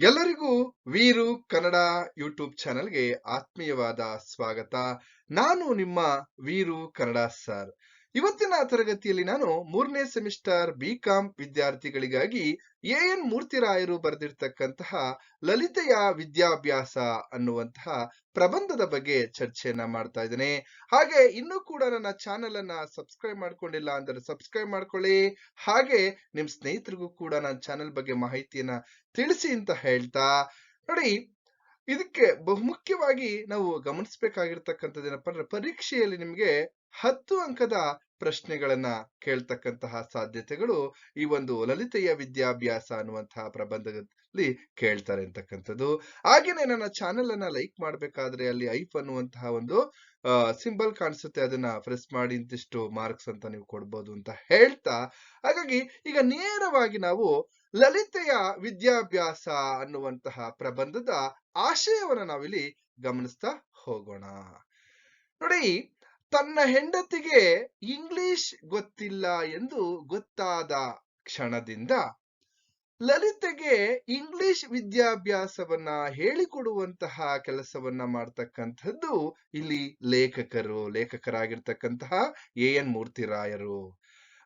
ಎಲ್ಲರಿಗೂ ವೀರು ಕನ್ನಡ ಯೂಟ್ಯೂಬ್ ಚಾನೆಲ್ಗೆ ಆತ್ಮೀಯವಾದ ಸ್ವಾಗತ. ನಾನು ನಿಮ್ಮ ವೀರು ಕನ್ನಡ ಸರ್. ಇವತ್ತಿನ ತರಗತಿಯಲ್ಲಿ ನಾನು ಮೂರನೇ ಸೆಮಿಸ್ಟರ್ ಬಿ ಕಾಂ ವಿದ್ಯಾರ್ಥಿಗಳಿಗಾಗಿ ಎ ಎನ್ ಮೂರ್ತಿರಾಯರು ಬರೆದಿರ್ತಕ್ಕಂತಹ ಲಲಿತೆಯ ವಿದ್ಯಾಭ್ಯಾಸ ಅನ್ನುವಂತಹ ಪ್ರಬಂಧದ ಬಗ್ಗೆ ಚರ್ಚೆಯನ್ನ ಮಾಡ್ತಾ ಇದ್ದೇನೆ. ಹಾಗೆ ಇನ್ನೂ ಕೂಡ ನನ್ನ ಚಾನೆಲ್ ಅನ್ನ ಸಬ್ಸ್ಕ್ರೈಬ್ ಮಾಡ್ಕೊಂಡಿಲ್ಲ ಅಂದ್ರೆ ಸಬ್ಸ್ಕ್ರೈಬ್ ಮಾಡ್ಕೊಳ್ಳಿ. ಹಾಗೆ ನಿಮ್ ಸ್ನೇಹಿತರಿಗೂ ಕೂಡ ನನ್ನ ಚಾನೆಲ್ ಬಗ್ಗೆ ಮಾಹಿತಿಯನ್ನ ತಿಳಿಸಿ ಅಂತ ಹೇಳ್ತಾ ನೋಡಿ ಇದಕ್ಕೆ ಬಹುಮುಖ್ಯವಾಗಿ ನಾವು ಗಮನಿಸಬೇಕಾಗಿರ್ತಕ್ಕಂಥದ್ದು ಏನಪ್ಪ ಅಂದ್ರೆ ಪರೀಕ್ಷೆಯಲ್ಲಿ ನಿಮಗೆ ಹತ್ತು ಅಂಕದ ಪ್ರಶ್ನೆಗಳನ್ನ ಕೇಳ್ತಕ್ಕಂತಹ ಸಾಧ್ಯತೆಗಳು ಈ ಒಂದು ಲಲಿತೆಯ ವಿದ್ಯಾಭ್ಯಾಸ ಅನ್ನುವಂತಹ ಪ್ರಬಂಧದಲ್ಲಿ ಕೇಳ್ತಾರೆ ಅಂತಕ್ಕಂಥದ್ದು. ಹಾಗೇನೆ ನನ್ನ ಚಾನೆಲ್ ಅನ್ನ ಲೈಕ್ ಮಾಡ್ಬೇಕಾದ್ರೆ ಅಲ್ಲಿ ಐಫ್ ಅನ್ನುವಂತಹ ಒಂದು ಸಿಂಬಲ್ ಕಾಣಿಸುತ್ತೆ. ಅದನ್ನ ಪ್ರೆಸ್ ಮಾಡಿ ಇಂತಿಷ್ಟು ಮಾರ್ಕ್ಸ್ ಅಂತ ನೀವು ಕೊಡ್ಬೋದು ಅಂತ ಹೇಳ್ತಾ ಹಾಗಾಗಿ ಈಗ ನೇರವಾಗಿ ನಾವು ಲಲಿತೆಯ ವಿದ್ಯಾಭ್ಯಾಸ ಅನ್ನುವಂತಹ ಪ್ರಬಂಧದ ಆಶಯವನ್ನ ನಾವಿಲ್ಲಿ ಗಮನಿಸ್ತಾ ಹೋಗೋಣ. ನೋಡಿ, ತನ್ನ ಹೆಂಡತಿಗೆ ಇಂಗ್ಲಿಷ್ ಗೊತ್ತಿಲ್ಲ ಎಂದು ಗೊತ್ತಾದ ಕ್ಷಣದಿಂದ ಲಲಿತೆಗೆ ಇಂಗ್ಲಿಷ್ ವಿದ್ಯಾಭ್ಯಾಸವನ್ನ ಹೇಳಿಕೊಡುವಂತಹ ಕೆಲಸವನ್ನ ಮಾಡ್ತಕ್ಕಂಥದ್ದು ಇಲ್ಲಿ ಲೇಖಕರು, ಲೇಖಕರಾಗಿರ್ತಕ್ಕಂತಹ ಎ ಎನ್ ಮೂರ್ತಿರಾಯರು.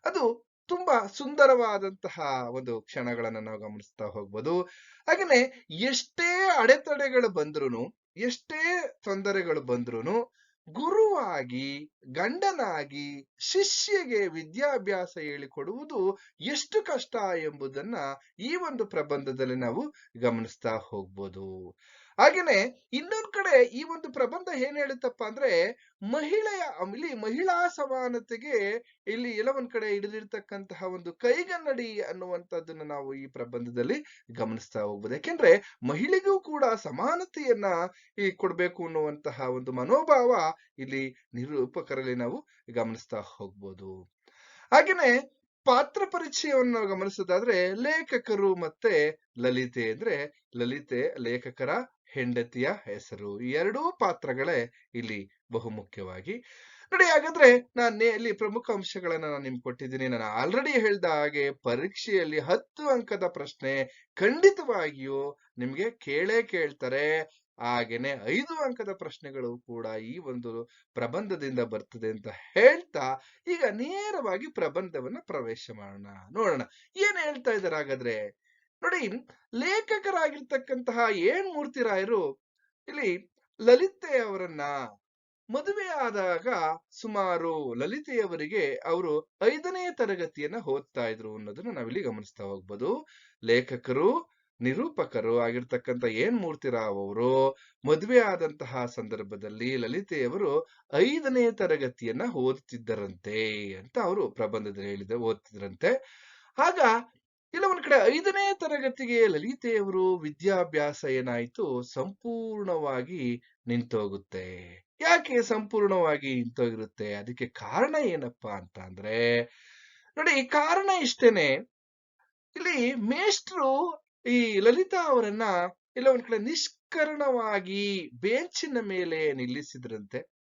ಅದು ತುಂಬಾ ಸುಂದರವಾದಂತಹ ಒಂದು ಕ್ಷಣಗಳನ್ನ ನಾವು ಗಮನಿಸ್ತಾ ಹೋಗ್ಬೋದು. ಹಾಗೇನೆ ಎಷ್ಟೇ ಅಡೆತಡೆಗಳು ಬಂದ್ರು ಎಷ್ಟೇ ತೊಂದರೆಗಳು ಬಂದ್ರು ಗುರುವಾಗಿ, ಗಂಡನಾಗಿ, ಶಿಷ್ಯಗೆ ವಿದ್ಯಾಭ್ಯಾಸ ಹೇಳಿಕೊಡುವುದು ಎಷ್ಟು ಕಷ್ಟ ಎಂಬುದನ್ನ ಈ ಒಂದು ಪ್ರಬಂಧದಲ್ಲಿ ನಾವು ಗಮನಿಸ್ತಾ ಹೋಗ್ಬೋದು. ಹಾಗೇನೆ ಇನ್ನೊಂದ್ ಕಡೆ ಈ ಒಂದು ಪ್ರಬಂಧ ಏನ್ ಹೇಳುತ್ತಪ್ಪ ಅಂದ್ರೆ ಮಹಿಳೆಯ ಇಲ್ಲಿ ಮಹಿಳಾ ಸಮಾನತೆಗೆ ಇಲ್ಲಿ ಎಲ್ಲವನ್ ಕಡೆ ಹಿಡಿದಿರ್ತಕ್ಕಂತಹ ಒಂದು ಕೈಗನ್ನಡಿ ಅನ್ನುವಂಥದ್ದನ್ನ ನಾವು ಈ ಪ್ರಬಂಧದಲ್ಲಿ ಗಮನಿಸ್ತಾ ಹೋಗ್ಬೋದು. ಯಾಕೆಂದ್ರೆ ಮಹಿಳೆಗೂ ಕೂಡ ಸಮಾನತೆಯನ್ನ ಈ ಕೊಡ್ಬೇಕು ಅನ್ನುವಂತಹ ಒಂದು ಮನೋಭಾವ ಇಲ್ಲಿ ನಿರೂಪಕರಲ್ಲಿ ನಾವು ಗಮನಿಸ್ತಾ ಹೋಗ್ಬೋದು. ಹಾಗೇನೆ ಪಾತ್ರ ಪರಿಚಯವನ್ನು ಗಮನಿಸೋದಾದ್ರೆ ಲೇಖಕರು ಮತ್ತೆ ಲಲಿತೆ. ಅಂದ್ರೆ ಲಲಿತೆ ಲೇಖಕರ ಹೆಂಡತಿಯ ಹೆಸರು, ಈ ಎರಡೂ ಪಾತ್ರಗಳೇ ಇಲ್ಲಿ ಬಹುಮುಖ್ಯವಾಗಿ. ನೋಡಿ, ಹಾಗಾದ್ರೆ ನಾನು ಇಲ್ಲಿ ಪ್ರಮುಖ ಅಂಶಗಳನ್ನ ನಾನು ನಿಮ್ಗೆ ಕೊಟ್ಟಿದ್ದೀನಿ. ನಾನು ಆಲ್ರೆಡಿ ಹೇಳ್ದ ಹಾಗೆ ಪರೀಕ್ಷೆಯಲ್ಲಿ ಹತ್ತು ಅಂಕದ ಪ್ರಶ್ನೆ ಖಂಡಿತವಾಗಿಯೂ ನಿಮ್ಗೆ ಕೇಳೇ ಕೇಳ್ತಾರೆ. ಹಾಗೇನೆ ಐದು ಅಂಕದ ಪ್ರಶ್ನೆಗಳು ಕೂಡ ಈ ಒಂದು ಪ್ರಬಂಧದಿಂದ ಬರ್ತದೆ ಅಂತ ಹೇಳ್ತಾ ಈಗ ನೇರವಾಗಿ ಪ್ರಬಂಧವನ್ನ ಪ್ರವೇಶ ಮಾಡೋಣ. ನೋಡೋಣ, ಏನ್ ಹೇಳ್ತಾ ಇದಾರೆ ಹಾಗಾದ್ರೆ? ನೋಡಿ, ಲೇಖಕರಾಗಿರ್ತಕ್ಕಂತಹ ಏನ್ ಮೂರ್ತಿರಾಯರು, ಇಲ್ಲಿ ಲಲಿತೆಯವರನ್ನ ಮದುವೆ ಆದಾಗ ಸುಮಾರು ಲಲಿತೆಯವರಿಗೆ ಅವರು ಐದನೇ ತರಗತಿಯನ್ನ ಓದ್ತಾ ಇದ್ರು ಅನ್ನೋದನ್ನ ನಾವಿಲ್ಲಿ ಗಮನಿಸ್ತಾ ಹೋಗ್ಬೋದು. ಲೇಖಕರು, ನಿರೂಪಕರು ಆಗಿರ್ತಕ್ಕಂಥ ಏನ್ ಮೂರ್ತಿರಾವ್ ಅವರು, ಮದುವೆ ಆದಂತಹ ಸಂದರ್ಭದಲ್ಲಿ ಲಲಿತೆಯವರು ಐದನೇ ತರಗತಿಯನ್ನ ಓದುತ್ತಿದ್ದರಂತೆ ಅಂತ ಅವರು ಪ್ರಬಂಧದಲ್ಲಿ ಹೇಳಿದ, ಓದ್ತಿದ್ರಂತೆ. ಆಗ ಇಲ್ಲ ಒಂದ್ ಕಡೆ ಐದನೇ ತರಗತಿಗೆ ಲಲಿತೆಯವರು ವಿದ್ಯಾಭ್ಯಾಸ ಏನಾಯ್ತು? ಸಂಪೂರ್ಣವಾಗಿ ನಿಂತೋಗುತ್ತೆ. ಯಾಕೆ ಸಂಪೂರ್ಣವಾಗಿ ನಿಂತೋಗಿರುತ್ತೆ? ಅದಕ್ಕೆ ಕಾರಣ ಏನಪ್ಪಾ ಅಂತ ಅಂದ್ರೆ, ನೋಡಿ ಕಾರಣ ಇಷ್ಟೇನೆ. ಇಲ್ಲಿ ಮೇಷ್ಟ್ರು ಈ ಲಲಿತಾ ಅವರನ್ನ ಇಲ್ಲ ಒಂದ್ ಕಡೆ ನಿಷ್ಕರಣವಾಗಿ ಬೆಂಚಿನ ಮೇಲೆ ನಿಲ್ಲಿಸಿದ್ರಂತೆ.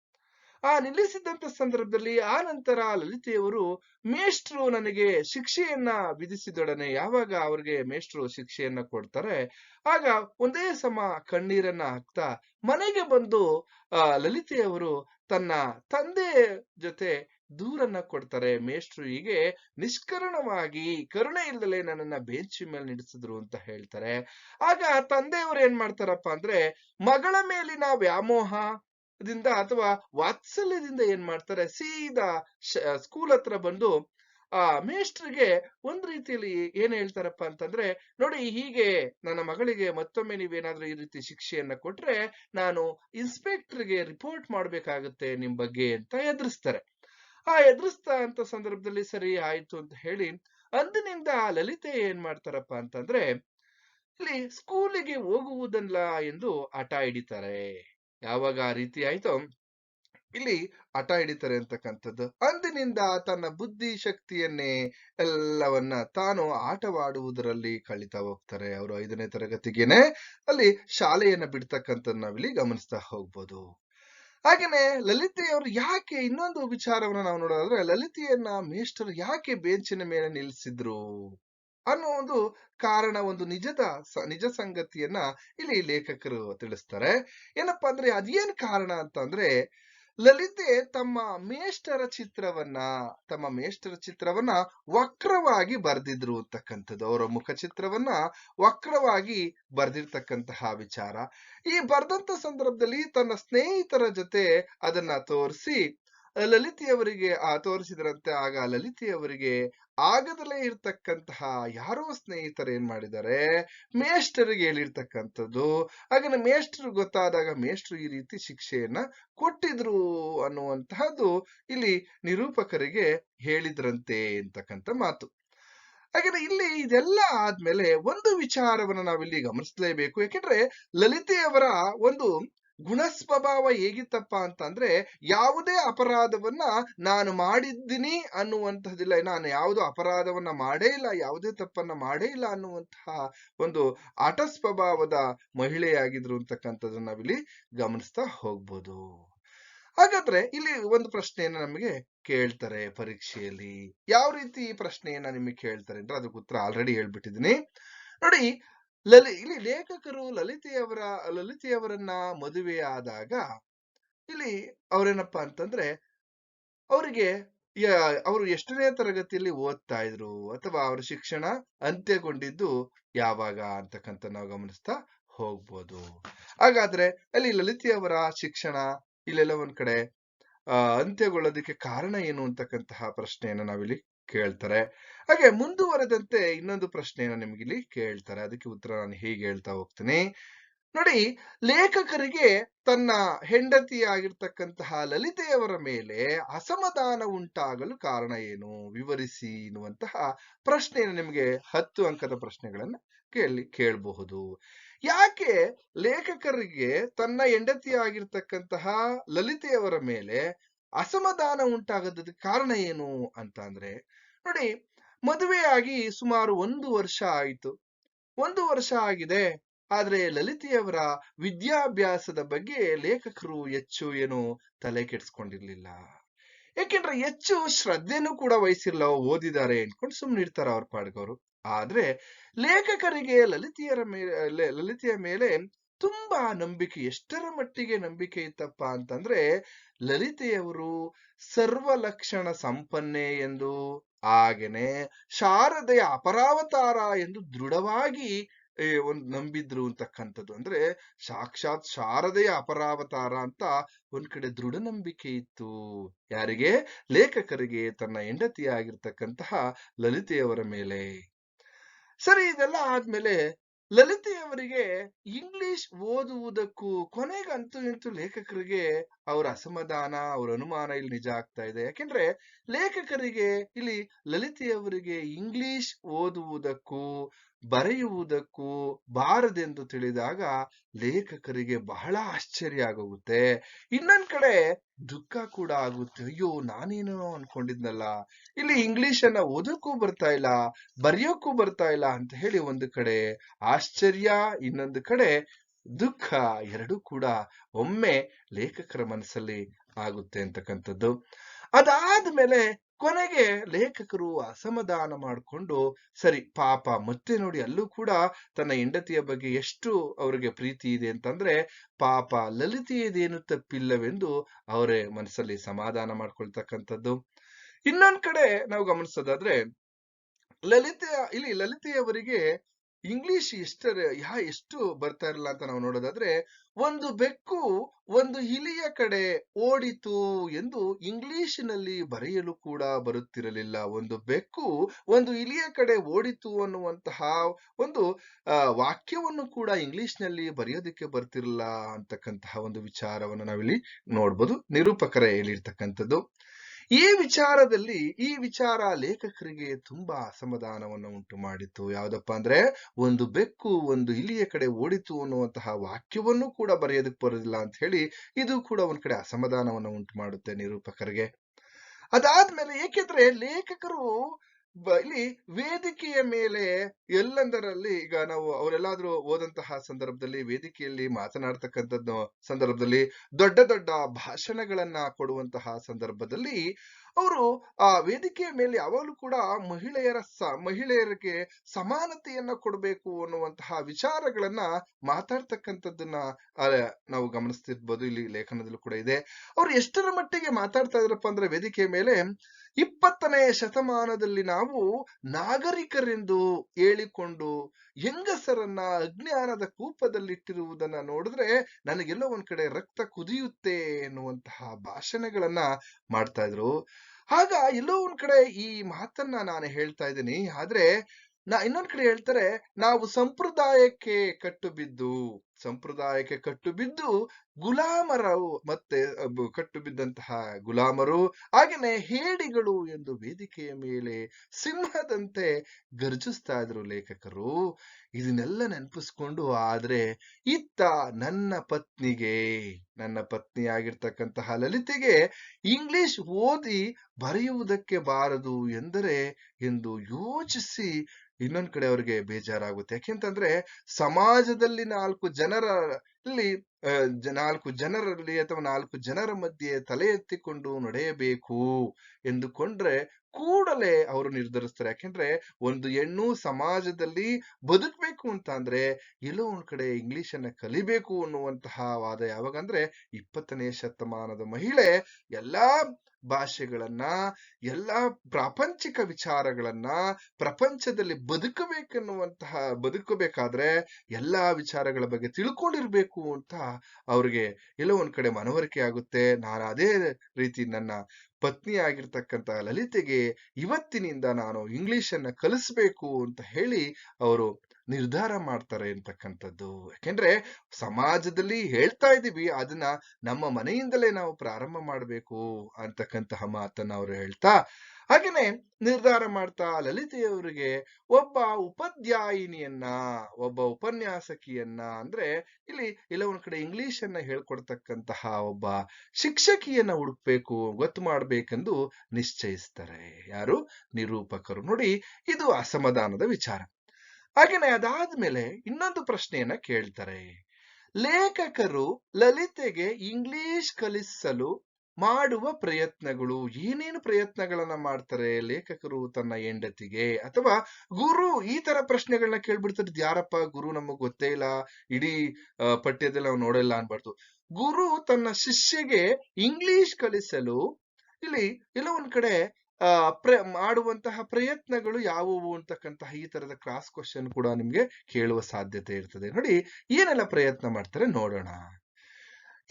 ಆ ನಿಲ್ಲಿಸಿದಂತ ಸಂದರ್ಭದಲ್ಲಿ ಆ ನಂತರ ಲಲಿತೆಯವರು ಮೇಷ್ಟ್ರು ನನಗೆ ಶಿಕ್ಷೆಯನ್ನ ವಿಧಿಸಿದೊಡನೆ ಯಾವಾಗ ಅವ್ರಿಗೆ ಮೇಷ್ಟ್ರು ಶಿಕ್ಷೆಯನ್ನ ಕೊಡ್ತಾರೆ, ಆಗ ಒಂದೇ ಸಮ ಕಣ್ಣೀರನ್ನ ಹಾಕ್ತಾ ಮನೆಗೆ ಬಂದು, ಆ ಲಲಿತೆಯವರು ತನ್ನ ತಂದೆ ಜೊತೆ ದೂರನ್ನ ಕೊಡ್ತಾರೆ. ಮೇಷ್ಟ್ರು ಹೀಗೆ ನಿಷ್ಕರಣವಾಗಿ ಕರುಣೆ ಇಲ್ಲದಲೆ ನನ್ನನ್ನ ಬೆಂಚಿ ಮೇಲೆ ನಿಡಿಸಿದ್ರು ಅಂತ ಹೇಳ್ತಾರೆ. ಆಗ ತಂದೆಯವರು ಏನ್ ಮಾಡ್ತಾರಪ್ಪ ಅಂದ್ರೆ ಮಗಳ ಮೇಲಿನ ವ್ಯಾಮೋಹ ದಿಂದ ಅಥವಾ ವಾತ್ಸಲ್ಯದಿಂದ ಏನ್ ಮಾಡ್ತಾರೆ? ಸೀದಾ ಸ್ಕೂಲ್ ಹತ್ರ ಬಂದು, ಆ, ಮೇಷ್ಟ್ರಿಗೆ ಒಂದ್ ರೀತಿಯಲ್ಲಿ ಏನ್ ಹೇಳ್ತಾರಪ್ಪ ಅಂತಂದ್ರೆ, ನೋಡಿ ಹೀಗೆ ನನ್ನ ಮಗಳಿಗೆ ಮತ್ತೊಮ್ಮೆ ನೀವೇನಾದ್ರೂ ಈ ರೀತಿ ಶಿಕ್ಷೆಯನ್ನ ಕೊಟ್ರೆ ನಾನು ಇನ್ಸ್ಪೆಕ್ಟರ್ಗೆ ರಿಪೋರ್ಟ್ ಮಾಡ್ಬೇಕಾಗುತ್ತೆ ನಿಮ್ ಬಗ್ಗೆ ಅಂತ ಎದುರಿಸ್ತಾರೆ. ಆ, ಎದುರಿಸ್ತಾ ಅಂತ ಸಂದರ್ಭದಲ್ಲಿ ಸರಿ ಆಯ್ತು ಅಂತ ಹೇಳಿ, ಅಂದಿನಿಂದ ಲಲಿತೆ ಏನ್ ಮಾಡ್ತಾರಪ್ಪ ಅಂತಂದ್ರೆ, ಇಲ್ಲಿ ಸ್ಕೂಲಿಗೆ ಹೋಗುವುದಲ್ಲ ಎಂದು ಹಠ ಹಿಡಿತಾರೆ. ಯಾವಾಗ ಆ ರೀತಿ ಆಯ್ತೋ, ಇಲ್ಲಿ ಹಠ ಹಿಡಿತಾರೆ ಅಂತಕ್ಕಂಥದ್ದು. ಅಂದಿನಿಂದ ತನ್ನ ಬುದ್ಧಿ ಶಕ್ತಿಯನ್ನೇ ಎಲ್ಲವನ್ನ ತಾನು ಆಟವಾಡುವುದರಲ್ಲಿ ಕಳೀತಾ ಹೋಗ್ತಾರೆ ಅವರು ಐದನೇ ತರಗತಿಗೆನೆ. ಅಲ್ಲಿ ಶಾಲೆಯನ್ನ ಬಿಡ್ತಕ್ಕಂಥದ್ದು ನಾವಿಲ್ಲಿ ಗಮನಿಸ್ತಾ ಹೋಗ್ಬೋದು. ಹಾಗೇನೆ ಲಲಿತೆಯವರು ಯಾಕೆ ಇನ್ನೊಂದು ವಿಚಾರವನ್ನ ನಾವು ನೋಡೋದಾದ್ರೆ, ಲಲಿತೆಯನ್ನ ಮೇಷ್ಟರು ಯಾಕೆ ಬೆಂಚಿನ ಮೇಲೆ ನಿಲ್ಲಿಸಿದ್ರು ಅನ್ನೋ ಒಂದು ಕಾರಣ, ಒಂದು ನಿಜದ ನಿಜ ಸಂಗತಿಯನ್ನ ಇಲ್ಲಿ ಲೇಖಕರು ತಿಳಿಸ್ತಾರೆ. ಏನಪ್ಪಾ ಅಂದ್ರೆ ಅದೇನ್ ಕಾರಣ ಅಂತಂದ್ರೆ ಲಲಿತೆ ತಮ್ಮ ಮೇಷ್ಟರ ಚಿತ್ರವನ್ನ, ತಮ್ಮ ಮೇಷ್ಟರ ಚಿತ್ರವನ್ನ ವಕ್ರವಾಗಿ ಬರೆದಿದ್ರು ಅಂತಕ್ಕಂಥದ್ದು. ಅವರ ಮುಖ ಚಿತ್ರವನ್ನ ವಕ್ರವಾಗಿ ಬರ್ದಿರ್ತಕ್ಕಂತಹ ವಿಚಾರ. ಈ ಬರ್ದಂತ ಸಂದರ್ಭದಲ್ಲಿ ತನ್ನ ಸ್ನೇಹಿತರ ಜೊತೆ ಅದನ್ನ ತೋರಿಸಿ ಲಲಿತೆಯವರಿಗೆ, ಆ, ತೋರಿಸಿದ್ರಂತೆ, ಆಗ ಲಲಿತೆಯವರಿಗೆ ಆಗದಲೇ ಇರ್ತಕ್ಕಂತಹ ಯಾರೋ ಸ್ನೇಹಿತರು ಏನ್ ಮಾಡಿದ್ದಾರೆ? ಮೇಷ್ಟರಿಗೆ ಹೇಳಿರ್ತಕ್ಕಂಥದ್ದು. ಹಾಗೆ ಮೇಷ್ಟ್ರು ಗೊತ್ತಾದಾಗ ಮೇಷ್ಟ್ರು ಈ ರೀತಿ ಶಿಕ್ಷೆಯನ್ನ ಕೊಟ್ಟಿದ್ರು ಅನ್ನುವಂತಹದ್ದು ಇಲ್ಲಿ ನಿರೂಪಕರಿಗೆ ಹೇಳಿದ್ರಂತೆ ಅಂತಕ್ಕಂಥ ಮಾತು. ಹಾಗಾದ್ರೆ ಇಲ್ಲಿ ಇದೆಲ್ಲ ಆದ್ಮೇಲೆ ಒಂದು ವಿಚಾರವನ್ನ ನಾವಿಲ್ಲಿ ಗಮನಿಸಲೇಬೇಕು. ಯಾಕೆಂದ್ರೆ ಲಲಿತೆಯವರ ಒಂದು ಗುಣಸ್ವಭಾವ ಹೇಗಿತ್ತಪ್ಪ ಅಂತಂದ್ರೆ ಯಾವುದೇ ಅಪರಾಧವನ್ನ ನಾನು ಮಾಡಿದ್ದೀನಿ ಅನ್ನುವಂತಹದಿಲ್ಲ ನಾನು ಯಾವುದೋ ಅಪರಾಧವನ್ನ ಮಾಡೇ ಇಲ್ಲ, ಯಾವುದೇ ತಪ್ಪನ್ನ ಮಾಡೇ ಇಲ್ಲ ಅನ್ನುವಂತಹ ಒಂದು ಆಟ ಸ್ವಭಾವದ ಮಹಿಳೆಯಾಗಿದ್ರು ಅಂತಕ್ಕಂಥದ್ದನ್ನ ನಾವಿಲ್ಲಿ ಗಮನಿಸ್ತಾ ಹೋಗ್ಬೋದು. ಹಾಗಾದ್ರೆ ಇಲ್ಲಿ ಒಂದು ಪ್ರಶ್ನೆಯನ್ನ ನಮಗೆ ಕೇಳ್ತಾರೆ ಪರೀಕ್ಷೆಯಲ್ಲಿ. ಯಾವ ರೀತಿ ಈ ಪ್ರಶ್ನೆಯನ್ನ ನಿಮಗೆ ಕೇಳ್ತಾರೆ ಅಂದ್ರೆ ಅದಕ್ಕೆ ಉತ್ತರ ಆಲ್ರೆಡಿ ಹೇಳ್ಬಿಟ್ಟಿದ್ದೀನಿ. ನೋಡಿ ಲಲಿ ಇಲ್ಲಿ ಲೇಖಕರು ಲಲಿತೆಯವರ, ಲಲಿತೆಯವರನ್ನ ಮದುವೆ ಆದಾಗ ಇಲ್ಲಿ ಅವರೇನಪ್ಪ ಅಂತಂದ್ರೆ, ಅವರಿಗೆ ಅವರು ಎಷ್ಟನೇ ತರಗತಿಯಲ್ಲಿ ಓದ್ತಾ ಇದ್ರು ಅಥವಾ ಅವರ ಶಿಕ್ಷಣ ಅಂತ್ಯಗೊಂಡಿದ್ದು ಯಾವಾಗ ಅಂತಕ್ಕಂಥ ನಾವು ಗಮನಿಸ್ತಾ ಹೋಗ್ಬೋದು. ಹಾಗಾದ್ರೆ ಅಲ್ಲಿ ಲಲಿತೆಯವರ ಶಿಕ್ಷಣ ಇಲ್ಲೆಲ್ಲ ಒಂದ್ ಕಡೆ ಅಂತ್ಯಗೊಳ್ಳೋದಕ್ಕೆ ಕಾರಣ ಏನು ಅಂತಕ್ಕಂತಹ ಪ್ರಶ್ನೆಯನ್ನ ನಾವಿಲ್ಲಿ ಕೇಳ್ತಾರೆ. ಹಾಗೆ ಮುಂದುವರೆದಂತೆ ಇನ್ನೊಂದು ಪ್ರಶ್ನೆಯನ್ನು ನಿಮ್ಗೆ ಇಲ್ಲಿ ಕೇಳ್ತಾರೆ. ಅದಕ್ಕೆ ಉತ್ತರ ನಾನು ಹೀಗೆ ಹೇಳ್ತಾ ಹೋಗ್ತೀನಿ. ನೋಡಿ, ಲೇಖಕರಿಗೆ ತನ್ನ ಹೆಂಡತಿಯಾಗಿರ್ತಕ್ಕಂತಹ ಲಲಿತೆಯವರ ಮೇಲೆ ಅಸಮಾಧಾನ ಉಂಟಾಗಲು ಕಾರಣ ಏನು? ವಿವರಿಸಿ ಎನ್ನುವಂತಹ ಪ್ರಶ್ನೆಯನ್ನು ನಿಮಗೆ ಹತ್ತು ಅಂಕದ ಪ್ರಶ್ನೆಗಳನ್ನ ಕೇಳಿ, ಕೇಳಬಹುದು. ಯಾಕೆ ಲೇಖಕರಿಗೆ ತನ್ನ ಹೆಂಡತಿಯಾಗಿರ್ತಕ್ಕಂತಹ ಲಲಿತೆಯವರ ಮೇಲೆ ಅಸಮಾಧಾನ ಉಂಟಾಗದ ಕಾರಣ ಏನು ಅಂತ ಅಂದ್ರೆ ನೋಡಿ, ಮದುವೆಯಾಗಿ ಸುಮಾರು ಒಂದು ವರ್ಷ ಆಯಿತು. ಒಂದು ವರ್ಷ ಆಗಿದೆ, ಆದ್ರೆ ಲಲಿತೆಯವರ ವಿದ್ಯಾಭ್ಯಾಸದ ಬಗ್ಗೆ ಲೇಖಕರು ಹೆಚ್ಚು ಏನು ತಲೆ ಕೆಡಿಸ್ಕೊಂಡಿರ್ಲಿಲ್ಲ. ಯಾಕೆಂದ್ರೆ ಹೆಚ್ಚು ಶ್ರದ್ಧೆನೂ ಕೂಡ ವಹಿಸಿಲ್ಲ, ಓದಿದ್ದಾರೆ ಅನ್ಕೊಂಡು ಸುಮ್ಮನೆ ಇರ್ತಾರೆ ಅವ್ರ ಪಾಡ್ಗವರು. ಆದ್ರೆ ಲೇಖಕರಿಗೆ ಲಲಿತೆಯರ ಮೇಲೆ ಲಲಿತೆಯ ಮೇಲೆ ತುಂಬಾ ನಂಬಿಕೆ, ಎಷ್ಟರ ಮಟ್ಟಿಗೆ ನಂಬಿಕೆ ಇತ್ತಪ್ಪ ಅಂತಂದ್ರೆ, ಲಲಿತೆಯವರು ಸರ್ವ ಲಕ್ಷಣ ಸಂಪನ್ನೆ ಎಂದು ಹಾಗೇನೆ ಶಾರದೆಯ ಅಪರಾವತಾರ ಎಂದು ದೃಢವಾಗಿ ಒಂದು ನಂಬಿದ್ರು ಅಂತಕ್ಕಂಥದ್ದು. ಅಂದ್ರೆ ಸಾಕ್ಷಾತ್ ಶಾರದೆಯ ಅಪರಾವತಾರ ಅಂತ ಒಂದ್ ಕಡೆ ದೃಢ ನಂಬಿಕೆ ಇತ್ತು. ಯಾರಿಗೆ? ಲೇಖಕರಿಗೆ, ತನ್ನ ಹೆಂಡತಿಯಾಗಿರ್ತಕ್ಕಂತಹ ಲಲಿತೆಯವರ ಮೇಲೆ. ಸರಿ, ಇದೆಲ್ಲ ಆದ್ಮೇಲೆ ಲಲಿತೆಯವರಿಗೆ ಇಂಗ್ಲಿಷ್ ಓದುವುದಕ್ಕೂ ಕೊನೆಗಂತೂ ಲೇಖಕರಿಗೆ ಅವರ ಅಸಮಾಧಾನ, ಅವರ ಅನುಮಾನ ಇಲ್ಲಿ ನಿಜ ಆಗ್ತಾ ಇದೆ. ಯಾಕೆಂದ್ರೆ ಲೇಖಕರಿಗೆ, ಇಲ್ಲಿ ಲಲಿತೆಯವರಿಗೆ ಇಂಗ್ಲಿಷ್ ಓದುವುದಕ್ಕೂ ಬರೆಯುವುದಕ್ಕೂ ಬಾರದೆಂದು ತಿಳಿದಾಗ ಲೇಖಕರಿಗೆ ಬಹಳ ಆಶ್ಚರ್ಯ ಆಗುತ್ತೆ ಇನ್ನೊಂದ್ ಕಡೆ ದುಃಖ ಕೂಡ ಆಗುತ್ತೆ. ಅಯ್ಯೋ, ನಾನೇನೋ ಅನ್ಕೊಂಡಿದ್ನಲ್ಲ. ಇಲ್ಲಿ ಇಂಗ್ಲಿಷ್ ಅನ್ನ ಓದಕ್ಕೂ ಬರ್ತಾ ಇಲ್ಲ, ಬರೆಯೋಕ್ಕೂ ಬರ್ತಾ ಇಲ್ಲ ಅಂತ ಹೇಳಿ ಒಂದು ಕಡೆ ಆಶ್ಚರ್ಯ, ಇನ್ನೊಂದು ಕಡೆ ದುಃಖ ಎರಡೂ ಕೂಡ ಒಮ್ಮೆ ಲೇಖಕರ ಮನಸ್ಸಲ್ಲಿ ಆಗುತ್ತೆ ಅಂತಕ್ಕಂಥದ್ದು. ಅದಾದ್ಮೇಲೆ ಕೊನೆಗೆ ಲೇಖಕರು ಅಸಮಾಧಾನ ಮಾಡಿಕೊಂಡು, ಸರಿ, ಪಾಪ, ಮತ್ತೆ ನೋಡಿ ಅಲ್ಲೂ ಕೂಡ ತನ್ನ ಹೆಂಡತಿಯ ಬಗ್ಗೆ ಎಷ್ಟು ಅವರಿಗೆ ಪ್ರೀತಿ ಇದೆ ಅಂತಂದ್ರೆ, ಪಾಪ ಲಲಿತೆಯದೇನು ತಪ್ಪಿಲ್ಲವೆಂದು ಅವರೇ ಮನಸ್ಸಲ್ಲಿ ಸಮಾಧಾನ ಮಾಡ್ಕೊಳ್ತಕ್ಕಂಥದ್ದು. ಇನ್ನೊಂದ್ ಕಡೆ ನಾವು ಗಮನಿಸೋದಾದ್ರೆ, ಲಲಿತೆಯ, ಇಲ್ಲಿ ಲಲಿತೆಯವರಿಗೆ ಇಂಗ್ಲಿಷ್ ಎಷ್ಟರ, ಯಾ, ಎಷ್ಟು ಬರ್ತಾ ಇರಲ್ಲ ಅಂತ ನಾವು ನೋಡೋದಾದ್ರೆ, ಒಂದು ಬೆಕ್ಕು ಒಂದು ಇಲಿಯ ಕಡೆ ಓಡಿತು ಎಂದು ಇಂಗ್ಲಿಶಿನಲ್ಲಿ ಬರೆಯಲು ಕೂಡ ಬರುತ್ತಿರಲಿಲ್ಲ. ಒಂದು ಬೆಕ್ಕು ಒಂದು ಇಲಿಯ ಕಡೆ ಓಡಿತು ಅನ್ನುವಂತಹ ಒಂದು ವಾಕ್ಯವನ್ನು ಕೂಡ ಇಂಗ್ಲಿಷ್ನಲ್ಲಿ ಬರೆಯೋದಕ್ಕೆ ಬರ್ತಿರಲ್ಲ ಅಂತಕ್ಕಂತಹ ಒಂದು ವಿಚಾರವನ್ನು ನಾವಿಲ್ಲಿ ನೋಡ್ಬೋದು. ನಿರೂಪಕರ ಹೇಳಿರ್ತಕ್ಕಂಥದ್ದು. ಈ ವಿಚಾರದಲ್ಲಿ ಈ ವಿಚಾರ ಲೇಖಕರಿಗೆ ತುಂಬಾ ಅಸಮಾಧಾನವನ್ನು ಉಂಟು ಮಾಡಿತು ಯಾವ್ದಪ್ಪ ಅಂದ್ರೆ, ಒಂದು ಬೆಕ್ಕು ಒಂದು ಇಲಿಯ ಕಡೆ ಓಡಿತು ಅನ್ನುವಂತಹ ವಾಕ್ಯವನ್ನು ಕೂಡ ಬರೆಯೋದಕ್ಕೆ ಬರೋದಿಲ್ಲ ಅಂತ ಹೇಳಿ ಇದು ಕೂಡ ಒಂದ್ ಕಡೆ ಅಸಮಾಧಾನವನ್ನು ಉಂಟು ಮಾಡುತ್ತೆ ನಿರೂಪಕರಿಗೆ. ಅದಾದ್ಮೇಲೆ ಏಕೆಂದ್ರೆ ಲೇಖಕರು ಇಲ್ಲಿ ವೇದಿಕೆಯ ಮೇಲೆ ಎಲ್ಲಂದರಲ್ಲಿ ಈಗ ನಾವು ಅವರೆಲ್ಲಾದ್ರೂ ಹೋದಂತಹ ಸಂದರ್ಭದಲ್ಲಿ ವೇದಿಕೆಯಲ್ಲಿ ಮಾತನಾಡ್ತಕ್ಕಂಥದ್ದು ಸಂದರ್ಭದಲ್ಲಿ ದೊಡ್ಡ ದೊಡ್ಡ ಭಾಷಣಗಳನ್ನ ಕೊಡುವಂತಹ ಸಂದರ್ಭದಲ್ಲಿ ಅವರು ಆ ವೇದಿಕೆಯ ಮೇಲೆ ಯಾವಾಗಲೂ ಕೂಡ ಮಹಿಳೆಯರ ಸ, ಮಹಿಳೆಯರಿಗೆ ಸಮಾನತೆಯನ್ನ ಕೊಡಬೇಕು ಅನ್ನುವಂತಹ ವಿಚಾರಗಳನ್ನ ಮಾತಾಡ್ತಕ್ಕಂಥದ್ದನ್ನ ನಾವು ಗಮನಿಸ್ತಿರ್ಬೋದು. ಇಲ್ಲಿ ಲೇಖನದಲ್ಲೂ ಕೂಡ ಇದೆ. ಅವ್ರು ಎಷ್ಟರ ಮಟ್ಟಿಗೆ ಮಾತಾಡ್ತಾ ಇದ್ರಪ್ಪ ಅಂದ್ರೆ ವೇದಿಕೆಯ ಮೇಲೆ ಇಪ್ಪತ್ತನೇ ಶತಮಾನದಲ್ಲಿ ನಾವು ನಾಗರಿಕರೆಂದು ಹೇಳಿಕೊಂಡು ಹೆಂಗಸರನ್ನ ಅಜ್ಞಾನದ ಕೂಪದಲ್ಲಿಟ್ಟಿರುವುದನ್ನ ನೋಡಿದ್ರೆ ನನಗೆಲ್ಲೋ ಒಂದ್ ಕಡೆ ರಕ್ತ ಕುದಿಯುತ್ತೆ ಎನ್ನುವಂತಹ ಭಾಷಣಗಳನ್ನ ಮಾಡ್ತಾ ಇದ್ರು. ಆಗ ಎಲ್ಲೋ ಒಂದ್ ಕಡೆ ಈ ಮಾತನ್ನ ನಾನು ಹೇಳ್ತಾ ಇದ್ದೀನಿ. ಆದ್ರೆ ನಾ ಇನ್ನೊಂದ್ ಕಡೆ ಹೇಳ್ತಾರೆ, ನಾವು ಸಂಪ್ರದಾಯಕ್ಕೆ ಕಟ್ಟು ಬಿದ್ದು ಸಂಪ್ರದಾಯಕ್ಕೆ ಕಟ್ಟು ಬಿದ್ದು ಗುಲಾಮರು ಮತ್ತೆ ಕಟ್ಟು ಬಿದ್ದಂತಹ ಗುಲಾಮರು ಹಾಗೆಯೇ ಹೇಡಿಗಳು ಎಂದು ವೇದಿಕೆಯ ಮೇಲೆ ಸಿಂಹದಂತೆ ಗರ್ಜಿಸ್ತಾ ಇದ್ರು ಲೇಖಕರು. ಇದನ್ನೆಲ್ಲ ನೆನಪಿಸ್ಕೊಂಡು ಆದ್ರೆ ಇತ್ತ ನನ್ನ ಪತ್ನಿಗೆ, ನನ್ನ ಪತ್ನಿಯಾಗಿರ್ತಕ್ಕಂತಹ ಲಲಿತೆಗೆ ಇಂಗ್ಲಿಷ್ ಓದಿ ಬರೆಯುವುದಕ್ಕೆ ಬಾರದು ಎಂದರೆ ಎಂದು ಯೋಚಿಸಿ ಇನ್ನೊಂದ್ ಕಡೆ ಅವ್ರಿಗೆ ಬೇಜಾರಾಗುತ್ತೆ. ಯಾಕೆಂತಂದ್ರೆ ಸಮಾಜದಲ್ಲಿ ನಾಲ್ಕು ಜನರಲ್ಲಿ ನಾಲ್ಕು ಜನರಲ್ಲಿ ಅಥವಾ ನಾಲ್ಕು ಜನರ ಮಧ್ಯೆ ತಲೆ ಎತ್ತಿಕೊಂಡು ನಡೆಯಬೇಕು ಎಂದುಕೊಂಡ್ರೆ ಕೂಡಲೇ ಅವರು ನಿರ್ಧರಿಸ್ತಾರೆ. ಯಾಕೆಂದ್ರೆ ಒಂದು ಹೆಣ್ಣು ಸಮಾಜದಲ್ಲಿ ಬದುಕಬೇಕು ಅಂತ ಅಂದ್ರೆ ಎಲ್ಲೋ ಒಂದ್ ಕಡೆ ಇಂಗ್ಲಿಷ್ ಅನ್ನ ಕಲಿಬೇಕು ಅನ್ನುವಂತಹ ವಾದ ಯಾವಾಗ ಅಂದ್ರೆ ಇಪ್ಪತ್ತನೇ ಶತಮಾನದ ಮಹಿಳೆ ಎಲ್ಲಾ ಭಾಷೆಗಳನ್ನ, ಎಲ್ಲಾ ಪ್ರಾಪಂಚಿಕ ವಿಚಾರಗಳನ್ನ, ಪ್ರಪಂಚದಲ್ಲಿ ಬದುಕಬೇಕೆನ್ನುವಂತಹ, ಬದುಕಬೇಕಾದ್ರೆ ಎಲ್ಲಾ ವಿಚಾರಗಳ ಬಗ್ಗೆ ತಿಳ್ಕೊಂಡಿರ್ಬೇಕು ಅಂತ ಅವ್ರಿಗೆ ಎಲ್ಲೋ ಒಂದ್ ಕಡೆ ಮನವರಿಕೆ ಆಗುತ್ತೆ. ನಾನು ಅದೇ ರೀತಿ ನನ್ನ ಪತ್ನಿ ಆಗಿರ್ತಕ್ಕಂಥ ಲಲಿತೆಗೆ ಇವತ್ತಿನಿಂದ ನಾನು ಇಂಗ್ಲಿಷನ್ನ ಕಲಿಸ್ಬೇಕು ಅಂತ ಹೇಳಿ ಅವರು ನಿರ್ಧಾರ ಮಾಡ್ತಾರೆ ಅಂತಕ್ಕಂಥದ್ದು. ಯಾಕೆಂದ್ರೆ ಸಮಾಜದಲ್ಲಿ ಹೇಳ್ತಾ ಇದೀವಿ ಅದನ್ನ ನಮ್ಮ ಮನೆಯಿಂದಲೇ ನಾವು ಪ್ರಾರಂಭ ಮಾಡಬೇಕು ಅಂತಕ್ಕಂತಹ ಮಾತನ್ನ ಅವರು ಹೇಳ್ತಾ, ಹಾಗೇನೆ ನಿರ್ಧಾರ ಮಾಡ್ತಾ ಲಲಿತೆಯವರಿಗೆ ಒಬ್ಬ ಉಪಾಧ್ಯಾಯಿನಿಯನ್ನ, ಒಬ್ಬ ಉಪನ್ಯಾಸಕಿಯನ್ನ ಅಂದ್ರೆ ಇಲ್ಲಿ ಎಲ್ಲ ಒಂದ್ ಕಡೆ ಇಂಗ್ಲಿಷ್ ಅನ್ನ ಹೇಳ್ಕೊಡ್ತಕ್ಕಂತಹ ಒಬ್ಬ ಶಿಕ್ಷಕಿಯನ್ನ ಹುಡುಕ್ಬೇಕು, ಗೊತ್ತು ಮಾಡ್ಬೇಕೆಂದು ನಿಶ್ಚಯಿಸ್ತಾರೆ. ಯಾರು? ನಿರೂಪಕರು. ನೋಡಿ, ಇದು ಅಸಮಾಧಾನದ ವಿಚಾರ. ಹಾಗೇನೆ ಅದಾದ್ಮೇಲೆ ಇನ್ನೊಂದು ಪ್ರಶ್ನೆಯನ್ನ ಕೇಳ್ತಾರೆ. ಲೇಖಕರು ಲಲಿತೆಗೆ ಇಂಗ್ಲಿಷ್ ಕಲಿಸಲು ಮಾಡುವ ಪ್ರಯತ್ನಗಳು ಏನೇನು ಪ್ರಯತ್ನಗಳನ್ನ ಮಾಡ್ತಾರೆ ಲೇಖಕರು ತನ್ನ ಹೆಂಡತಿಗೆ? ಅಥವಾ ಗುರು ಈ ತರ ಪ್ರಶ್ನೆಗಳನ್ನ ಕೇಳ್ಬಿಡ್ತಾರೆ "ಇದ್ ಯಾರಪ್ಪ? ಗುರು ನಮಗ್ ಗೊತ್ತೇ ಇಲ್ಲ. ಇಡೀ ಪಠ್ಯದಲ್ಲಿ ನಾವು ನೋಡಲ್ಲ ಅನ್ಬಾರ್ದು. ಗುರು ತನ್ನ ಶಿಷ್ಯಗೆ ಇಂಗ್ಲಿಷ್ ಕಲಿಸಲು, ಇಲ್ಲಿ, ಎಲ್ಲ ಒಂದ್ ಕಡೆ ಪ್ರ, ಮಾಡುವಂತಹ ಪ್ರಯತ್ನಗಳು ಯಾವುವು ಅಂತಕ್ಕಂತಹ ಈ ತರದ ಕ್ರಾಸ್ ಕ್ವಶನ್ ಕೂಡ ನಿಮ್ಗೆ ಕೇಳುವ ಸಾಧ್ಯತೆ ಇರ್ತದೆ. ನೋಡಿ, ಏನೆಲ್ಲ ಪ್ರಯತ್ನ ಮಾಡ್ತಾರೆ ನೋಡೋಣ.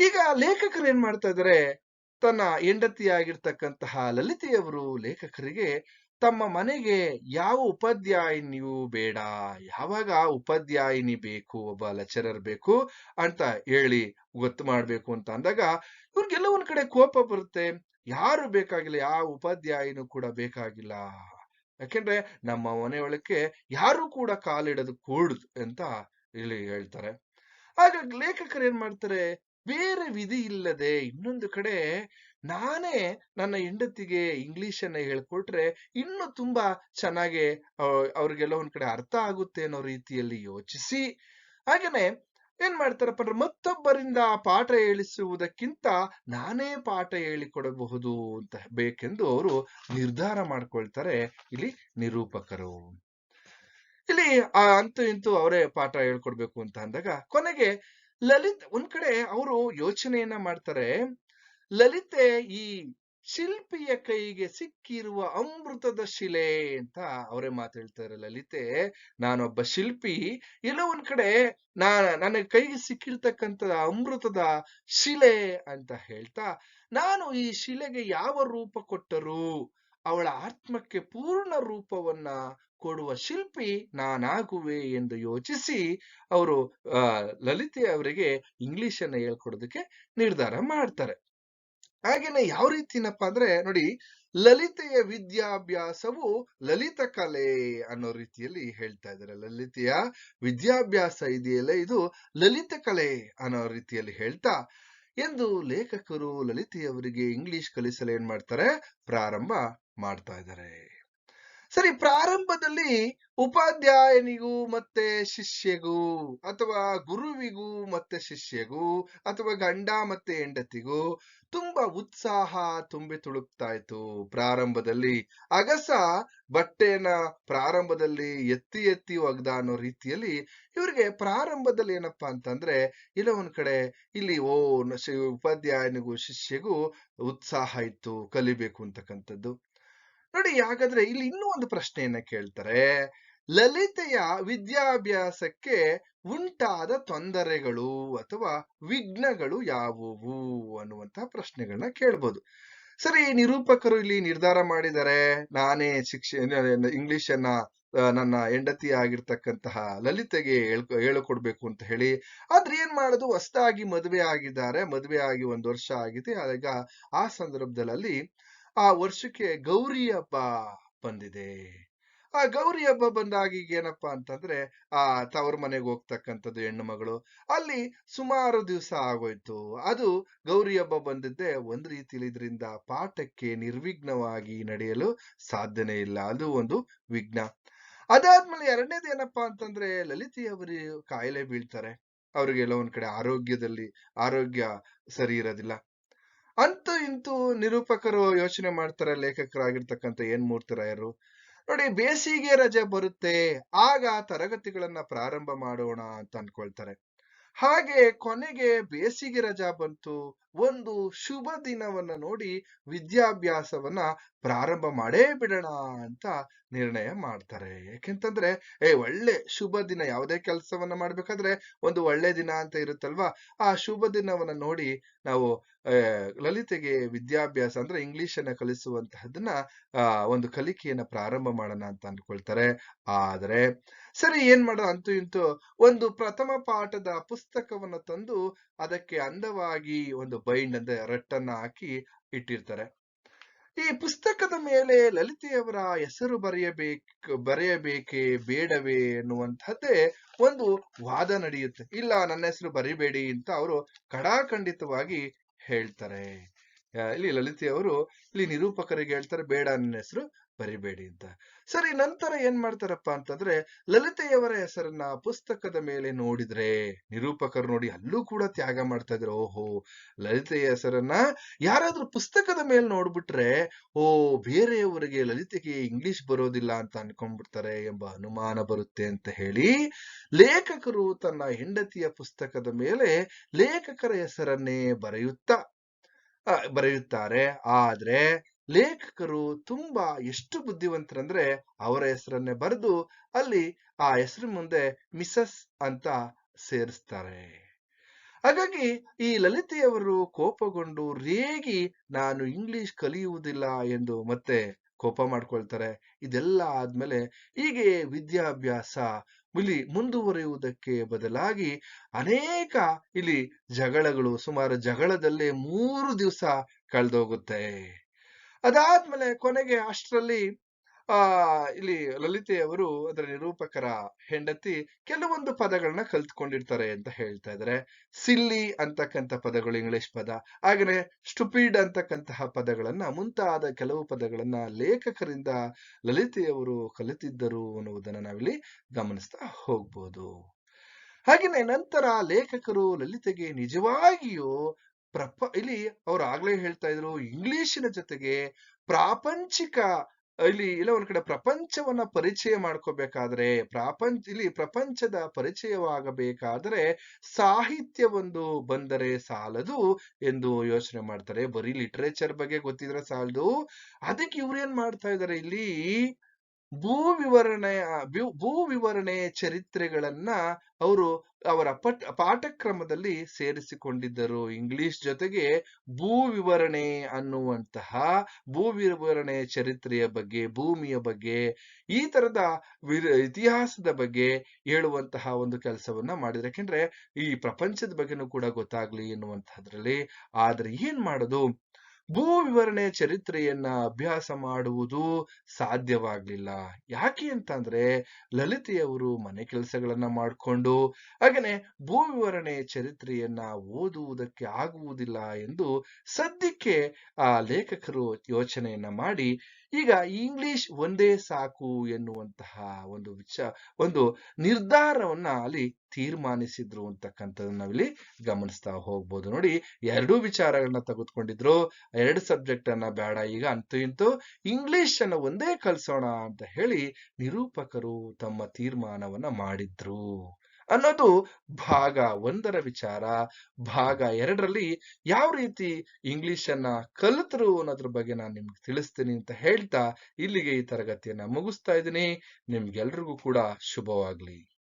ಈಗ ಲೇಖಕರು ಏನ್ ಮಾಡ್ತಾ ಇದಾರೆ, ತನ್ನ ಹೆಂಡತಿಯಾಗಿರ್ತಕ್ಕಂತಹ ಲಲಿತೆಯವರು ಲೇಖಕರಿಗೆ, ತಮ್ಮ ಮನೆಗೆ ಯಾವ ಉಪಾಧ್ಯಾಯಿನಿಯೂ ಬೇಡ, ಯಾವಾಗ ಉಪಾಧ್ಯಾಯಿನಿ ಬೇಕು, ಒಬ್ಬ ಲೆಕ್ಚರರ್ ಬೇಕು ಅಂತ ಹೇಳಿ ಗೊತ್ತು ಮಾಡ್ಬೇಕು ಅಂತ ಅಂದಾಗ, ಇವ್ರಿಗೆಲ್ಲ ಒಂದ್ ಕಡೆ ಕೋಪ ಬರುತ್ತೆ. ಯಾರು ಬೇಕಾಗಿಲ್ಲ, ಯಾವ ಉಪಾಧ್ಯಾಯನೂ ಕೂಡ ಬೇಕಾಗಿಲ್ಲ. ಯಾಕೆಂದ್ರೆ ನಮ್ಮ ಮನೆಯೊಳಕ್ಕೆ ಯಾರು ಕೂಡ ಕಾಲಿಡದು ಕೂಡ್ ಅಂತ ಇಲ್ಲಿ ಹೇಳ್ತಾರೆ. ಆಗ ಲೇಖಕರು ಏನ್ ಮಾಡ್ತಾರೆ, ಬೇರೆ ವಿಧಿ ಇಲ್ಲದೆ ಇನ್ನೊಂದು ಕಡೆ ನಾನೇ ನನ್ನ ಹೆಂಡತಿಗೆ ಇಂಗ್ಲಿಷ್ ಅನ್ನ ಹೇಳ್ಕೊಟ್ರೆ ಇನ್ನು ತುಂಬಾ ಚೆನ್ನಾಗಿ ಅವ್- ಅವ್ರಿಗೆಲ್ಲ ಒಂದ್ ಕಡೆ ಅರ್ಥ ಆಗುತ್ತೆ ಅನ್ನೋ ರೀತಿಯಲ್ಲಿ ಯೋಚಿಸಿ. ಹಾಗೇನೆ ಏನ್ ಮಾಡ್ತಾರಪ್ಪ ಅಂದ್ರೆ ಮತ್ತೊಬ್ಬರಿಂದ ಪಾಠ ಹೇಳಿಸುವುದಕ್ಕಿಂತ ನಾನೇ ಪಾಠ ಹೇಳಿಕೊಡಬಹುದು ಅಂತ ಬೇಕೆಂದು ಅವರು ನಿರ್ಧಾರ ಮಾಡ್ಕೊಳ್ತಾರೆ. ಇಲ್ಲಿ ನಿರೂಪಕರು. ಇಲ್ಲಿ ಅಂತೂ ಇಂತೂ ಅವರೇ ಪಾಠ ಹೇಳ್ಕೊಡ್ಬೇಕು ಅಂತ ಅಂದಾಗ ಕೊನೆಗೆ ಲಲಿತ್, ಒಂದ್ ಕಡೆ ಅವರು ಯೋಚನೆಯನ್ನ ಮಾಡ್ತಾರೆ. ಲಲಿತೆ ಈ ಶಿಲ್ಪಿಯ ಕೈಗೆ ಸಿಕ್ಕಿರುವ ಅಮೃತದ ಶಿಲೆ ಅಂತ ಅವರೇ ಮಾತಾಡ್ತಾರೆ ಲಲಿತೆ. ನಾನೊಬ್ಬ ಶಿಲ್ಪಿ. ಎಲ್ಲೋ ಒಂದ್ ಕಡೆ ನಾ ನನ್ನ ಕೈಗೆ ಸಿಕ್ಕಿರ್ತಕ್ಕಂಥ ಅಮೃತದ ಶಿಲೆ ಅಂತ ಹೇಳ್ತಾ, ನಾನು ಈ ಶಿಲೆಗೆ ಯಾವ ರೂಪ ಕೊಟ್ಟರು? ಅವಳ ಆತ್ಮಕ್ಕೆ ಪೂರ್ಣ ರೂಪವನ್ನ ಕೊಡುವ ಶಿಲ್ಪಿ ನಾನಾಗುವೆ? ಎಂದು ಯೋಚಿಸಿ ಅವರು ಲಲಿತೆ ಅವರಿಗೆ ಇಂಗ್ಲಿಷ್ ಹೇಳ್ಕೊಡೋದಕ್ಕೆ ನಿರ್ಧಾರ ಮಾಡ್ತಾರೆ. ಹಾಗೇನೆ ಯಾವ ರೀತಿನಪ್ಪ ಅಂದ್ರೆ ನೋಡಿ ಲಲಿತೆಯ ವಿದ್ಯಾಭ್ಯಾಸವು ಲಲಿತ ಕಲೆ ಅನ್ನೋ ರೀತಿಯಲ್ಲಿ ಹೇಳ್ತಾ ಇದ್ದಾರೆ. ಲಲಿತೆಯ ವಿದ್ಯಾಭ್ಯಾಸ ಇದೆಯಲ್ಲ, ಇದು ಲಲಿತ ಕಲೆ ಅನ್ನೋ ರೀತಿಯಲ್ಲಿ ಹೇಳ್ತಾ ಎಂದು ಲೇಖಕರು ಲಲಿತೆಯವರಿಗೆ ಇಂಗ್ಲಿಷ್ ಕಲಿಸಲು ಏನ್ ಮಾಡ್ತಾರೆ? ಪ್ರಾರಂಭ ಮಾಡ್ತಾ ಇದ್ದಾರೆ. ಸರಿ, ಪ್ರಾರಂಭದಲ್ಲಿ ಉಪಾಧ್ಯಾಯನಿಗೂ ಮತ್ತೆ ಶಿಷ್ಯಗೂ ಅಥವಾ ಗುರುವಿಗೂ ಮತ್ತೆ ಶಿಷ್ಯಗೂ ಅಥವಾ ಗಂಡ ಮತ್ತೆ ಹೆಂಡತಿಗೂ ತುಂಬಾ ಉತ್ಸಾಹ ತುಂಬಿ ತುಳುಕ್ತಾ ಇತ್ತು ಪ್ರಾರಂಭದಲ್ಲಿ. ಅಗಸ ಬಟ್ಟೆನ ಪ್ರಾರಂಭದಲ್ಲಿ ಎತ್ತಿ ಎತ್ತಿ ಒಗ್ದ ಅನ್ನೋ ರೀತಿಯಲ್ಲಿ ಇವ್ರಿಗೆ ಪ್ರಾರಂಭದಲ್ಲಿ ಏನಪ್ಪಾ ಅಂತಂದ್ರೆ ಇಲ್ಲ ಒಂದ್ ಕಡೆ ಇಲ್ಲಿ ಓ ಉಪಾಧ್ಯಾಯನಿಗೂ ಶಿಷ್ಯಗೂ ಉತ್ಸಾಹ ಇತ್ತು ಕಲಿಬೇಕು ಅಂತಕ್ಕಂಥದ್ದು. ನೋಡಿ ಹಾಗಾದ್ರೆ ಇಲ್ಲಿ ಇನ್ನೂ ಒಂದು ಪ್ರಶ್ನೆಯನ್ನ ಕೇಳ್ತಾರೆ. ಲಲಿತೆಯ ವಿದ್ಯಾಭ್ಯಾಸಕ್ಕೆ ಉಂಟಾದ ತೊಂದರೆಗಳು ಅಥವಾ ವಿಘ್ನಗಳು ಯಾವುವು ಅನ್ನುವಂತಹ ಪ್ರಶ್ನೆಗಳನ್ನ ಕೇಳ್ಬೋದು. ಸರಿ, ನಿರೂಪಕರು ಇಲ್ಲಿ ನಿರ್ಧಾರ ಮಾಡಿದರೆ ನಾನೇ ಶಿಕ್ಷೆ, ಇಂಗ್ಲಿಷನ್ನ ನನ್ನ ಹೆಂಡತಿ ಆಗಿರ್ತಕ್ಕಂತಹ ಲಲಿತೆಗೆ ಹೇಳ್ಕೊ ಹೇಳಿಕೊಡ್ಬೇಕು ಅಂತ ಹೇಳಿ, ಆದ್ರೆ ಏನ್ ಮಾಡೋದು? ಹೊಸದಾಗಿ ಮದುವೆ ಆಗಿದ್ದಾರೆ. ಮದುವೆ ಆಗಿ ಒಂದು ವರ್ಷ ಆಗಿದೆ. ಆಗ ಆ ಸಂದರ್ಭದಲ್ಲಿ ಆ ವರ್ಷಕ್ಕೆ ಗೌರಿ ಹಬ್ಬ ಬಂದಿದೆ. ಆ ಗೌರಿ ಹಬ್ಬ ಬಂದಾಗ ಈಗ ಏನಪ್ಪಾ ಅಂತಂದ್ರೆ, ಆ ತವರ ಮನೆಗೆ ಹೋಗ್ತಕ್ಕಂಥದ್ದು ಹೆಣ್ಣು ಮಗಳು, ಅಲ್ಲಿ ಸುಮಾರು ದಿವಸ ಆಗೋಯ್ತು. ಅದು ಗೌರಿ ಹಬ್ಬ ಬಂದಿದ್ದೆ ಒಂದ್ ರೀತಿಲಿ ಇದರಿಂದ ಪಾಠಕ್ಕೆ ನಿರ್ವಿಘ್ನವಾಗಿ ನಡೆಯಲು ಸಾಧ್ಯನೇ ಇಲ್ಲ. ಅದು ಒಂದು ವಿಘ್ನ. ಅದಾದ್ಮೇಲೆ ಎರಡನೇದು ಏನಪ್ಪಾ ಅಂತಂದ್ರೆ ಲಲಿತೆಯವರು ಕಾಯಿಲೆ ಬೀಳ್ತಾರೆ. ಅವ್ರಿಗೆಲ್ಲ ಒಂದ್ ಕಡೆ ಆರೋಗ್ಯದಲ್ಲಿ, ಆರೋಗ್ಯ ಸರಿ ಇರೋದಿಲ್ಲ. ಅಂತೂ ಇಂತೂ ನಿರೂಪಕರು ಯೋಚನೆ ಮಾಡ್ತಾರೆ ಲೇಖಕರಾಗಿರ್ತಕ್ಕಂಥ ಏನ್ ಮೂರ್ತಿರಾಯರು. ನೋಡಿ, ಬೇಸಿಗೆ ರಜೆ ಬರುತ್ತೆ, ಆಗ ತರಗತಿಗಳನ್ನ ಪ್ರಾರಂಭ ಮಾಡೋಣ ಅಂತ ಅನ್ಕೊಳ್ತಾರೆ. ಹಾಗೆ ಕೊನೆಗೆ ಬೇಸಿಗೆ ರಜಾ ಬಂತು ಒಂದು ಶುಭ ದಿನವನ್ನ ನೋಡಿ ವಿದ್ಯಾಭ್ಯಾಸವನ್ನ ಪ್ರಾರಂಭ ಮಾಡೇ ಬಿಡೋಣ ಅಂತ ನಿರ್ಣಯ ಮಾಡ್ತಾರೆ. ಯಾಕೆಂತಂದ್ರೆ, ಏ ಒಳ್ಳೆ ಶುಭ ದಿನ ಯಾವುದೇ ಕೆಲಸವನ್ನ ಮಾಡ್ಬೇಕಾದ್ರೆ ಒಂದು ಒಳ್ಳೆ ದಿನ ಅಂತ ಇರುತ್ತಲ್ವಾ? ಆ ಶುಭ ದಿನವನ್ನ ನೋಡಿ ನಾವು ಲಲಿತೆಗೆ ವಿದ್ಯಾಭ್ಯಾಸ ಅಂದ್ರೆ ಇಂಗ್ಲಿಷ್ ಅನ್ನ ಕಲಿಸುವಂತಹದನ್ನ ಒಂದು ಕಲಿಕೆಯನ್ನ ಪ್ರಾರಂಭ ಮಾಡೋಣ ಅಂತ ಅನ್ಕೊಳ್ತಾರೆ ಆದ್ರೆ, ಸರಿ ಏನ್ ಮಾಡೋಣ ಅಂತೂ ಇಂತೂ ಒಂದು ಪ್ರಥಮ ಪಾಠದ ಪುಸ್ತಕವನ್ನ ತಂದು ಅದಕ್ಕೆ ಅಂದವಾಗಿ ಒಂದು ಬೈಂಡ್ ಅಂತ ರಟ್ಟನ್ನ ಹಾಕಿ ಇಟ್ಟಿರ್ತಾರೆ. ಈ ಪುಸ್ತಕದ ಮೇಲೆ ಲಲಿತೆಯವರ ಹೆಸರು ಬರೆಯಬೇಕು, ಬರೆಯಬೇಕೇ ಬೇಡವೇ ಎನ್ನುವಂಥದ್ದೇ ಒಂದು ವಾದ ನಡೆಯುತ್ತೆ. ಇಲ್ಲ ನನ್ನ ಹೆಸರು ಬರಿಬೇಡಿ ಅಂತ ಅವರು ಕಡಾಖಂಡಿತವಾಗಿ ಹೇಳ್ತಾರೆ. ಇಲ್ಲಿ ಲಲಿತೆಯವರು ಇಲ್ಲಿ ನಿರೂಪಕರಿಗೆ ಹೇಳ್ತಾರೆ, ಬೇಡ ನನ್ನ ಹೆಸರು ಬರಿಬೇಡಿ ಅಂತ. ಸರಿ, ನಂತರ ಏನ್ ಮಾಡ್ತಾರಪ್ಪ ಅಂತಂದ್ರೆ, ಲಲಿತೆಯವರ ಹೆಸರನ್ನ ಪುಸ್ತಕದ ಮೇಲೆ ನೋಡಿದ್ರೆ, ನಿರೂಪಕರು ನೋಡಿ ಅಲ್ಲೂ ಕೂಡ ತ್ಯಾಗ ಮಾಡ್ತಾ ಇದ್ರು, ಓಹೋ, ಲಲಿತೆಯ ಹೆಸರನ್ನ ಯಾರಾದ್ರೂ ಪುಸ್ತಕದ ಮೇಲೆ ನೋಡ್ಬಿಟ್ರೆ, ಓ, ಬೇರೆಯವರಿಗೆ ಲಲಿತೆಗೆ ಇಂಗ್ಲಿಷ್ ಬರೋದಿಲ್ಲ ಅಂತ ಅನ್ಕೊಂಡ್ಬಿಡ್ತಾರೆ ಎಂಬ ಅನುಮಾನ ಬರುತ್ತೆ ಅಂತ ಹೇಳಿ, ಲೇಖಕರು ತನ್ನ ಹೆಂಡತಿಯ ಪುಸ್ತಕದ ಮೇಲೆ ಲೇಖಕರ ಹೆಸರನ್ನೇ ಬರೆಯುತ್ತಾ ಬರೆಯುತ್ತಾರೆ. ಆದ್ರೆ ಲೇಖಕರು ತುಂಬಾ ಎಷ್ಟು ಬುದ್ಧಿವಂತರಂದ್ರೆ ಅವರ ಹೆಸರನ್ನೇ ಬರೆದು ಅಲ್ಲಿ ಆ ಹೆಸರು ಮುಂದೆ ಮಿಸಸ್ ಅಂತ ಸೇರಿಸ್ತಾರೆ. ಹಾಗಾಗಿ ಈ ಲಲಿತೆಯವರು ಕೋಪಗೊಂಡು ರೇಗಿ ನಾನು ಇಂಗ್ಲಿಷ್ ಕಲಿಯುವುದಿಲ್ಲ ಎಂದು ಮತ್ತೆ ಕೋಪ ಮಾಡ್ಕೊಳ್ತಾರೆ. ಇದೆಲ್ಲ ಆದ್ಮೇಲೆ ಹೀಗೆ ವಿದ್ಯಾಭ್ಯಾಸ ಇಲ್ಲಿ ಮುಂದುವರಿಯುವುದಕ್ಕೆ ಬದಲಾಗಿ ಅನೇಕ ಇಲ್ಲಿ ಜಗಳಗಳು ಸುಮಾರು ಜಗಳದಲ್ಲೇ ಮೂರು ದಿವಸ ಕಳೆದೋಗುತ್ತೆ. ಅದಾದ್ಮೇಲೆ ಕೊನೆಗೆ ಅಷ್ಟರಲ್ಲಿ ಆ, ಇಲ್ಲಿ ಲಲಿತೆಯವರು ಅದರ ನಿರೂಪಕರ ಹೆಂಡತಿ ಕೆಲವೊಂದು ಪದಗಳನ್ನ ಕಲ್ತ್ಕೊಂಡಿರ್ತಾರೆ ಅಂತ ಹೇಳ್ತಾ ಇದ್ದಾರೆ ಸಿಲ್ಲಿ ಅಂತಕ್ಕಂಥ ಪದಗಳು ಇಂಗ್ಲಿಷ್ ಪದ. ಹಾಗೇನೆ ಸ್ಟುಪಿಡ್ ಅಂತಕ್ಕಂತಹ ಪದಗಳನ್ನ ಮುಂತಾದ ಕೆಲವು ಪದಗಳನ್ನ ಲೇಖಕರಿಂದ ಲಲಿತೆಯವರು ಕಲಿತಿದ್ದರು ಅನ್ನುವುದನ್ನ ನಾವಿಲ್ಲಿ ಗಮನಿಸ್ತಾ ಹೋಗ್ಬೋದು. ಹಾಗೆಯೇ ನಂತರ ಲೇಖಕರು ಲಲಿತೆಗೆ ನಿಜವಾಗಿಯೂ ಪ್ರಪ, ಇಲ್ಲಿ ಅವ್ರು ಆಗ್ಲೇ ಹೇಳ್ತಾ ಇದ್ರು ಇಂಗ್ಲಿಶಿನ ಜೊತೆಗೆ ಪ್ರಾಪಂಚಿಕ ಇಲ್ಲಿ ಇಲ್ಲ ಒಂದ್ ಕಡೆ ಪ್ರಪಂಚವನ್ನ ಪರಿಚಯ ಮಾಡ್ಕೋಬೇಕಾದ್ರೆ ಪ್ರಪಂಚ ಇಲ್ಲಿ ಪ್ರಪಂಚದ ಪರಿಚಯವಾಗಬೇಕಾದ್ರೆ ಸಾಹಿತ್ಯ ಒಂದು ಬಂದರೆ ಸಾಲದು ಎಂದು ಯೋಚನೆ ಮಾಡ್ತಾರೆ. ಬರೀ ಲಿಟ್ರೇಚರ್ ಬಗ್ಗೆ ಗೊತ್ತಿದ್ರೆ ಸಾಲದು. ಅದಕ್ಕೆ ಇವ್ರು ಏನ್ ಮಾಡ್ತಾ ಇದಾರೆ ಇಲ್ಲಿ? ಭೂ ವಿವರಣೆ ಭೂ- ಭೂ ವಿವರಣೆ ಚರಿತ್ರೆಗಳನ್ನ ಅವರು ಅವರ ಪಟ್ ಪಾಠಕ್ರಮದಲ್ಲಿ ಸೇರಿಸಿಕೊಂಡಿದ್ದರು. ಇಂಗ್ಲಿಷ್ ಜೊತೆಗೆ ಭೂ ವಿವರಣೆ ಅನ್ನುವಂತಹ ಭೂ ವಿವರಣೆ ಚರಿತ್ರೆಯ ಬಗ್ಗೆ, ಭೂಮಿಯ ಬಗ್ಗೆ, ಈ ತರದ ಇತಿಹಾಸದ ಬಗ್ಗೆ ಹೇಳುವಂತಹ ಒಂದು ಕೆಲಸವನ್ನ ಮಾಡಿದ್ರೆ. ಯಾಕೆಂದ್ರೆ ಈ ಪ್ರಪಂಚದ ಬಗ್ಗೆನೂ ಕೂಡ ಗೊತ್ತಾಗ್ಲಿ ಎನ್ನುವಂತಹದ್ರಲ್ಲಿ ಆದ್ರೆ ಏನ್ ಮಾಡೋದು? ಭೂ ವಿವರಣೆ ಚರಿತ್ರೆಯನ್ನ ಅಭ್ಯಾಸ ಮಾಡುವುದು ಸಾಧ್ಯವಾಗ್ಲಿಲ್ಲ. ಯಾಕೆ ಅಂತಂದ್ರೆ, ಲಲಿತೆಯವರು ಮನೆ ಕೆಲಸಗಳನ್ನ ಮಾಡ್ಕೊಂಡು, ಹಾಗೇನೆ ಭೂ ವಿವರಣೆ ಚರಿತ್ರೆಯನ್ನ ಓದುವುದಕ್ಕೆ ಆಗುವುದಿಲ್ಲ ಎಂದು ಸದ್ಯಕ್ಕೆ ಆ ಲೇಖಕರು ಯೋಚನೆಯನ್ನ ಮಾಡಿ ಈಗ ಇಂಗ್ಲಿಷ್ ಒಂದೇ ಸಾಕು ಎನ್ನುವಂತಹ ಒಂದು ವಿಚ, ಒಂದು ನಿರ್ಧಾರವನ್ನ ಅಲ್ಲಿ ತೀರ್ಮಾನಿಸಿದ್ರು ಅಂತಕ್ಕಂಥದ್ದು ನಾವಿಲ್ಲಿ ಗಮನಿಸ್ತಾ ಹೋಗ್ಬೋದು. ನೋಡಿ, ಎರಡೂ ವಿಚಾರಗಳನ್ನ ತೆಗೆದುಕೊಂಡಿದ್ರು. ಎರಡು ಸಬ್ಜೆಕ್ಟ್ ಅನ್ನ ಬೇಡ, ಈಗ ಅಂತೂ ಇಂತೂ ಇಂಗ್ಲಿಷ್ ಅನ್ನ ಒಂದೇ ಕಲಿಸೋಣ ಅಂತ ಹೇಳಿ ನಿರೂಪಕರು ತಮ್ಮ ತೀರ್ಮಾನವನ್ನ ಮಾಡಿದ್ರು. ಅನ್ನೋದು ಭಾಗ ಒಂದರ ವಿಚಾರ. ಭಾಗ ಎರಡರಲ್ಲಿ ಯಾವ ರೀತಿ ಇಂಗ್ಲಿಷ್ ಅನ್ನ ಕಲಿತರು ಅನ್ನೋದ್ರ ಬಗ್ಗೆ ನಾನು ನಿಮ್ಗೆ ತಿಳಿಸ್ತೀನಿ ಅಂತ ಹೇಳ್ತಾ ಇಲ್ಲಿಗೆ ಈ ತರಗತಿಯನ್ನ ಮುಗಿಸ್ತಾ ಇದ್ದೀನಿ. ನಿಮ್ಗೆಲ್ರಿಗೂ ಕೂಡ ಶುಭವಾಗ್ಲಿ.